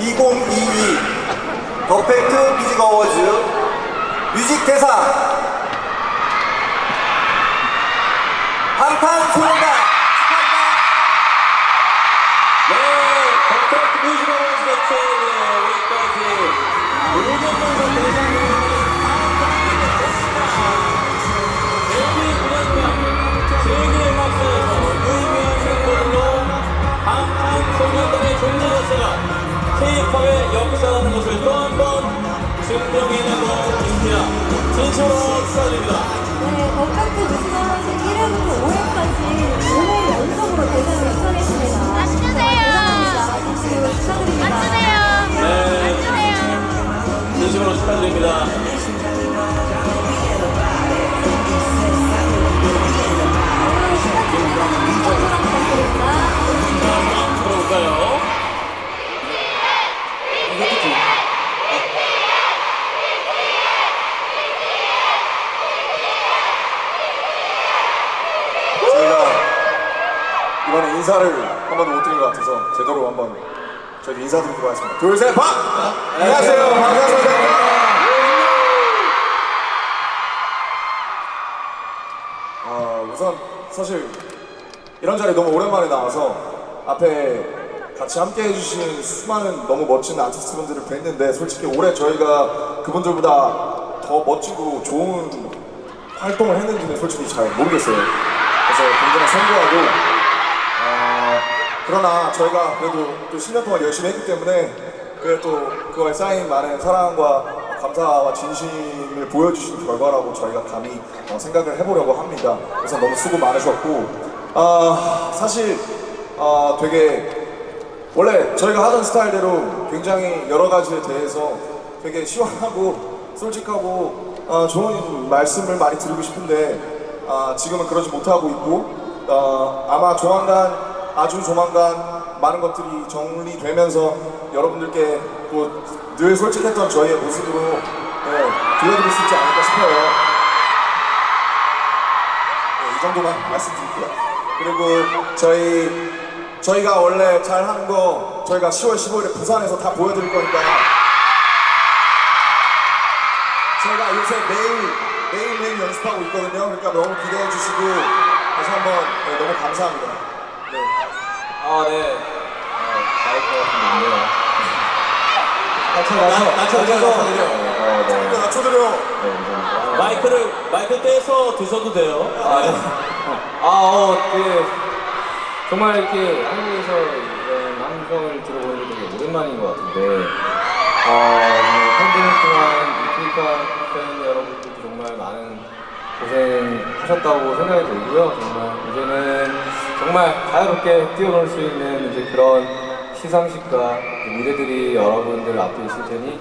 2022 더팩트 뮤직 어워즈. 뮤직 대상. 방탄소년 K-팝의 역사라는 것을 또 한 번 증명해내고 있습니다. 진심으로 축하드립니다. 네, 버카트 뮤지컬 1회부터 5회까지 이번에 인사를 한 번도 못 드린 것 같아서 제대로 한번 저희 인사드리도록 하겠습니다. 둘, 셋, 박! 안녕하세요. 방탄소년단입니다. 아, 우선 사실 이런 자리 너무 오랜만에 나와서 앞에 같이 함께 해주신 수많은 너무 멋진 아티스트분들을 뵀는데 솔직히 올해 저희가 그분들보다 더 멋지고 좋은 활동을 했는지는 솔직히 잘 모르겠어요. 그래서 굉장히 어, 그러나 저희가 그래도 또 10년 동안 열심히 했기 때문에 그또 그거에 쌓인 많은 사랑과 감사와 진심을 보여주신 결과라고 저희가 감히 어, 생각을 해보려고 합니다. 그래서 너무 수고 많으셨고 아 사실 아, 되게 원래 저희가 하던 스타일대로 굉장히 여러 가지에 대해서 되게 시원하고 솔직하고 어, 좋은 말씀을 많이 드리고 싶은데 아, 지금은 그러지 못하고 있고 어, 아마 조만간 아주 조만간 많은 것들이 정리되면서 여러분들께 또 늘 솔직했던 저희의 모습으로 네, 들려드릴 수 있지 않을까 싶어요. 네, 이 정도만 말씀드릴게요. 그리고 저희 저희가 원래 잘 하는 거 저희가 10월 15일에 부산에서 다 보여드릴 거니까 저희가 요새 매일 매일 매일 연습하고 있거든요. 그러니까 너무 기대해 주시고 다시 한번 네, 너무 감사합니다. 네. 아, 네. 낮춰, 낮춰, 낮춰. 어, 네. 낮춰드려. 네, 감사합니다. 마이크를, 마이크 떼서 드셔도 돼요. 아, 네. 아, 어, 그, 정말 이렇게 한국에서 이런 방송을 들어보는 게 되게 오랜만인 것 같은데, 어, 정말 팬데믹 동안 이 K-pop 팬 여러분들도 정말 많은 고생하셨다고 생각이 들고요. 정말 이제는 정말 자유롭게 뛰어놀 수 있는 이제 그런 시상식과 무대들이 여러분들 앞에 있을 테니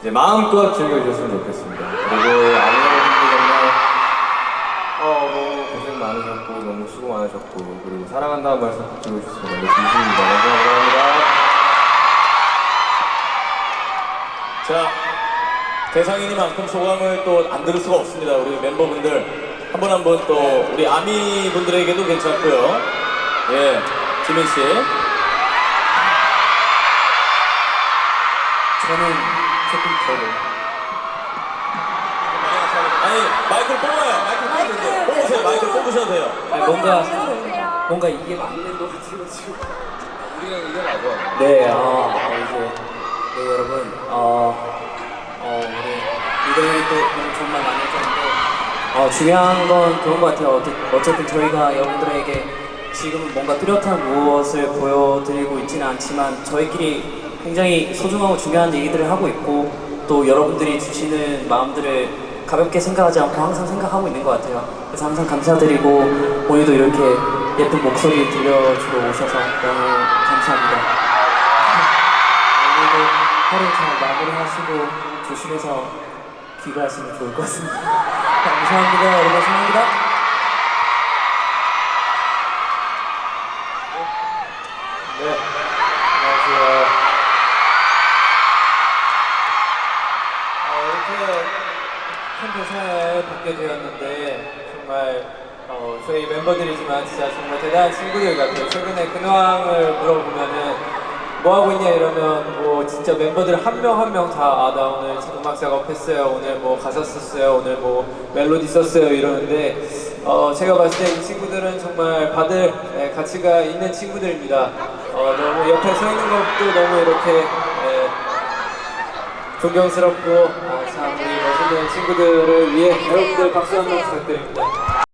이제 마음껏 즐겨주셨으면 좋겠습니다. 그리고 여러분들 정말 어, 너무 고생 많으셨고 너무 수고 많으셨고 그리고 사랑한다는 말씀 드리고 싶습니다. 너무 진심입니다. 감사합니다. 자, 대상이니만큼 소감을 또 안 들을 수가 없습니다. 우리 멤버분들. 한분한분또 우리 아미 분들에게도 괜찮고요. 예, 지민 씨. 저는 조금 더 아니, 마이크를 뽑아요. 마이크를 뽑으셔도 돼요. 뽑으세요. 마이크를 뽑으셔도 돼요. 아니, 뭔가 뭔가 뭔가 이게 맞는 것 같아요 지금. 우리가 이게 맞아. 네, 아, 아, 이제 네 여러분, 어, 어 우리 이들이 또 너무 좋은 말 많이 해줬는데, 어 중요한 건 그런 것 같아요. 어쨌- 어쨌든 저희가 여러분들에게 지금 뭔가 뚜렷한 무엇을 보여드리고 있지는 않지만 저희끼리 굉장히 소중하고 중요한 얘기들을 하고 있고 또 여러분들이 주시는 마음들을 가볍게 생각하지 않고 항상 생각하고 있는 것 같아요. 그래서 항상 감사드리고 오늘도 이렇게 예쁜 목소리 들려주러 오셔서 너무 감사합니다. 오늘도 하루 잘 마무리하시고 조심해서 귀가하시면 좋을 것 같습니다. 감사합니다. 여러분 사랑합니다. 네, 되었는데 정말 어, 저희 멤버들이지만 진짜 정말 대단한 친구들 같아요. 최근에 근황을 물어보면은 뭐 하고 있냐 이러면 뭐 진짜 멤버들 한 명 한 명 다 아 나 오늘 음악 작업했어요. 오늘 뭐 가사 썼어요. 오늘 뭐 멜로디 썼어요. 이러는데 어 제가 봤을 때 이 친구들은 정말 받을 예, 가치가 있는 친구들입니다. 어 너무 옆에 서 있는 것도 너무 이렇게 예, 존경스럽고 아, 참 우리 멋있는 친구들을 위해 여러분들 박수 한 번 부탁드립니다